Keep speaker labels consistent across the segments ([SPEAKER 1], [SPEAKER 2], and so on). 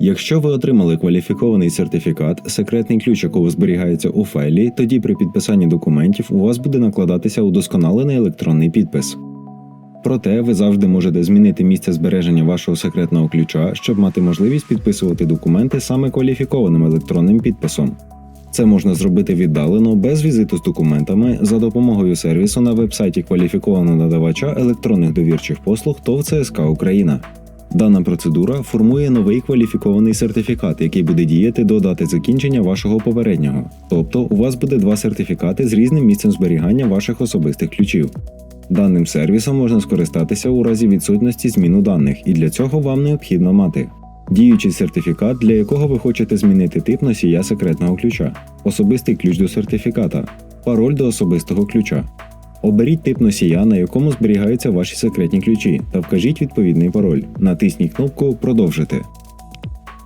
[SPEAKER 1] Якщо ви отримали кваліфікований сертифікат, секретний ключ якого зберігається у файлі, тоді при підписанні документів у вас буде накладатися удосконалений електронний підпис. Проте ви завжди можете змінити місце збереження вашого секретного ключа, щоб мати можливість підписувати документи саме кваліфікованим електронним підписом. Це можна зробити віддалено без візиту з документами за допомогою сервісу на вебсайті кваліфікованого надавача електронних довірчих послуг ТОВ ЦСК Україна. Дана процедура формує новий кваліфікований сертифікат, який буде діяти до дати закінчення вашого попереднього. Тобто у вас буде два сертифікати з різним місцем зберігання ваших особистих ключів. Даним сервісом можна скористатися у разі відсутності зміну даних, і для цього вам необхідно мати діючий сертифікат, для якого ви хочете змінити тип носія секретного ключа, особистий ключ до сертифіката, пароль до особистого ключа. Оберіть тип носія, на якому зберігаються ваші секретні ключі, та вкажіть відповідний пароль. Натисніть кнопку Продовжити.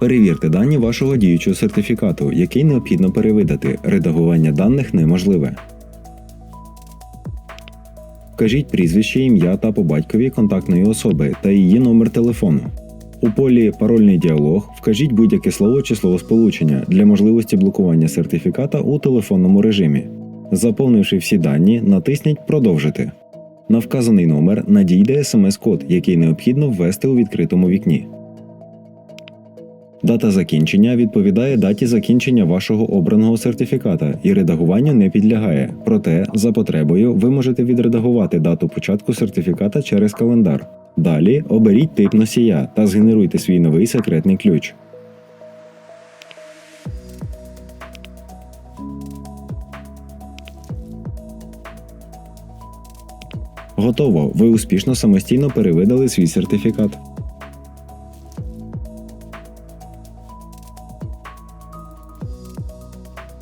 [SPEAKER 1] Перевірте дані вашого діючого сертифікату, який необхідно перевидати. Редагування даних неможливе. Вкажіть прізвище, ім'я та по батькові контактної особи та її номер телефону. У полі Парольний діалог вкажіть будь-яке слово чи словосполучення для можливості блокування сертифіката у телефонному режимі. Заповнивши всі дані, натисніть Продовжити. На вказаний номер надійде смс-код, який необхідно ввести у відкритому вікні. Дата закінчення відповідає даті закінчення вашого обраного сертифіката і редагуванню не підлягає. Проте, за потребою, ви можете відредагувати дату початку сертифіката через календар. Далі оберіть тип носія та згенеруйте свій новий секретний ключ. Готово. Ви успішно самостійно перевидали свій сертифікат.